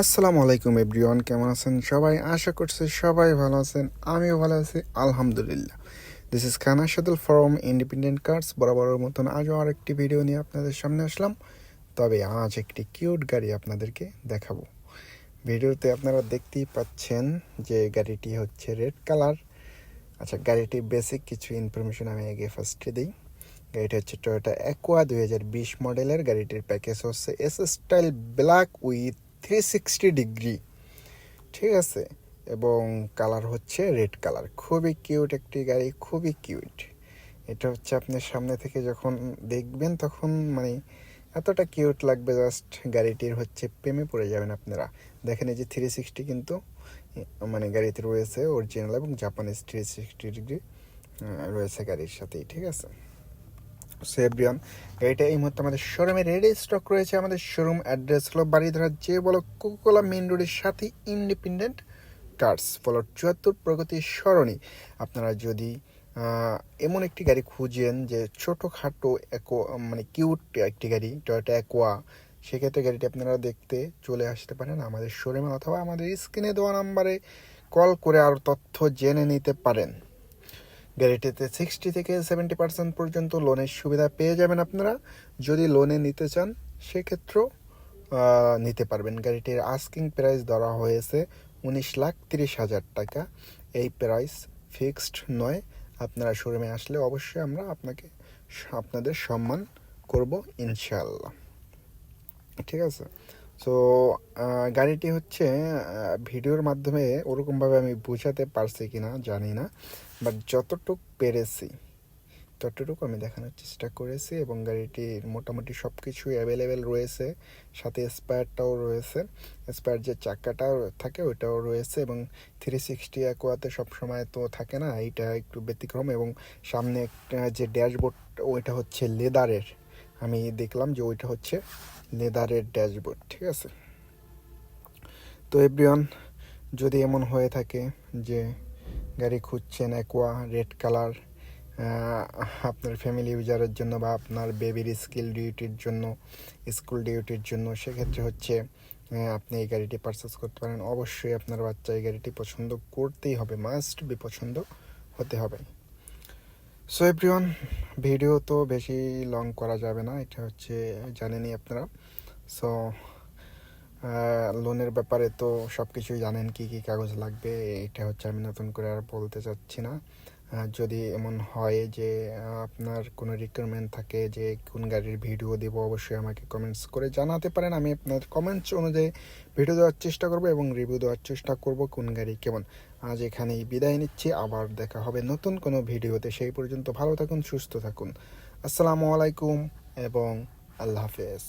আসসালামু আলাইকুম এভরিওয়ান, কেমন আছেন সবাই? আশা করছি সবাই ভালো আছেন, আমিও ভালো আছি, আলহামদুলিল্লাহ। This is Khan Asadul from independent cards বরাবরের মতন আজও আরেকটি ভিডিও নিয়ে আপনাদের সামনে আসলাম। তবে আজ একটি কিউট গাড়ি আপনাদেরকে দেখাবো। ভিডিওতে আপনারা দেখতেই পাচ্ছেন যে গাড়িটি হচ্ছে রেড কালার আচ্ছা গাড়িটির বেসিক কিছু ইনফরমেশন আমি আগে ফার্স্টে দিই। গাড়িটি হচ্ছে টয়োটা অ্যাকোয়া দুই হাজার বিশ মডেলের গাড়িটির প্যাকেজ হচ্ছে S style black with three sixty degree ঠিক আছে? এবং কালার হচ্ছে রেড কালার খুবই কিউট একটি গাড়ি, খুবই কিউট এটা হচ্ছে আপনি সামনে থেকে যখন দেখবেন তখন মানে এতটা কিউট লাগবে জাস্ট গাড়িটির হচ্ছে প্রেমে পড়ে যাবেন আপনারা। দেখেন এই যে থ্রি সিক্সটি কিন্তু মানে গাড়িতে রয়েছে অরিজিনাল এবং জাপানিজ থ্রি সিক্সটি ডিগ্রি রয়েছে গাড়ির সাথেই, ঠিক আছে? সো এভরিওয়ান এটা এই মুহূর্তে আমাদের শোরুমে রেডি স্টক রয়েছে। আমাদের শোরুম অ্যাড্রেস হলো বাড়িধারা যে বলো কোকোলা মেন রোডের সাথে ইন্ডিপেন্ডেন্ট কার্স ফলো চুয়াত্তর প্রগতি সরণি। আপনারা যদি এমন একটি গাড়ি খুঁজেন যে ছোটোখাটো একো মানে কিউট একটি গাড়ি টয়োটা অ্যাকোয়া সেক্ষেত্রে গাড়িটি আপনারা দেখতে চলে আসতে পারেন আমাদের শোরুমে অথবা আমাদের স্ক্রিনে দেওয়া নাম্বারে কল করে আরও তথ্য জেনে নিতে পারেন। গাড়িটিতে সিক্সটি থেকে সেভেন্টি পার্সেন্ট পর্যন্ত লোনের সুবিধা পেয়ে যাবেন আপনারা। যদি লোনে নিতে চান, সেক্ষেত্রেও নিতে পারবেন। গাড়িটির আস্কিং প্রাইস ধরা হয়েছে উনিশ লাখ তিরিশ হাজার টাকা। এই প্রাইস ফিক্সড নয়। আপনারা শোরুমে আসলে অবশ্যই আমরা আপনাকে আপনাদের সম্মান করব ইনশাল্লাহ ঠিক আছে? সো গাড়িটি হচ্ছে ভিডিওর মাধ্যমে ওরকমভাবে আমি বোঝাতে পারছি কিনা জানি না বাট যতটুক পেরেছি, ততটুকু আমি দেখানোর চেষ্টা করেছি এবং গাড়িটির মোটামুটি সব কিছুই অ্যাভেলেবেল রয়েছে, সাথে স্পায়ারটাও রয়েছে স্পায়ার যে চাকাটাও থাকে ওইটাও রয়েছে এবং থ্রি সিক্সটি অ্যাকোয়াতে সবসময় তো থাকে না, এইটা একটু ব্যতিক্রম এবং সামনে যে ড্যাশবোর্ড ওইটা হচ্ছে লেদারের আমি দেখলাম যে ওইটা হচ্ছে লেদারের ড্যাশবোর্ড, ঠিক আছে? তো এভরিওয়ান, যদি এমন হয়ে থাকে যে গাড়ি খুঁজছেন অ্যাকোয়া রেড কালার আপনার ফ্যামিলি ইউজারের জন্য বা আপনার বেবির স্কিল ডিউটির জন্য স্কুল ডিউটির জন্য, সেক্ষেত্রে হচ্ছে আপনি এই গাড়িটি পারচেস করতে পারেন। অবশ্যই আপনার বাচ্চা এই গাড়িটি পছন্দ করতেই হবে মাস্ট বি পছন্দ হতে হবে। সো এভরিওয়ান ভিডিও তো বেশি লং করা যাবে না এটা হচ্ছে জানেনি আপনারা। সো লোনের ব্যাপারে তো সব কিছুই জানেন কি কি কাগজ লাগবে, এটা হচ্ছে আমি নতুন করে আর বলতে চাচ্ছি না। যদি এমন হয় যে আপনার কোনো রিকোয়ারমেন্ট থাকে যে, কোন গাড়ির ভিডিও দেব, অবশ্যই আমাকে কমেন্টস করে জানাতে পারেন। আমি আপনার কমেন্টস অনুযায়ী ভিডিও দেওয়ার চেষ্টা করব এবং রিভিউ দেওয়ার চেষ্টা করব কোন গাড়ি কেমন। আজ এখানেই বিদায় নিচ্ছি, আবার দেখা হবে নতুন কোনো ভিডিওতে সেই পর্যন্ত ভালো থাকুন, সুস্থ থাকুন। আসসালামু আলাইকুম এবং আল্লাহ হাফেজ।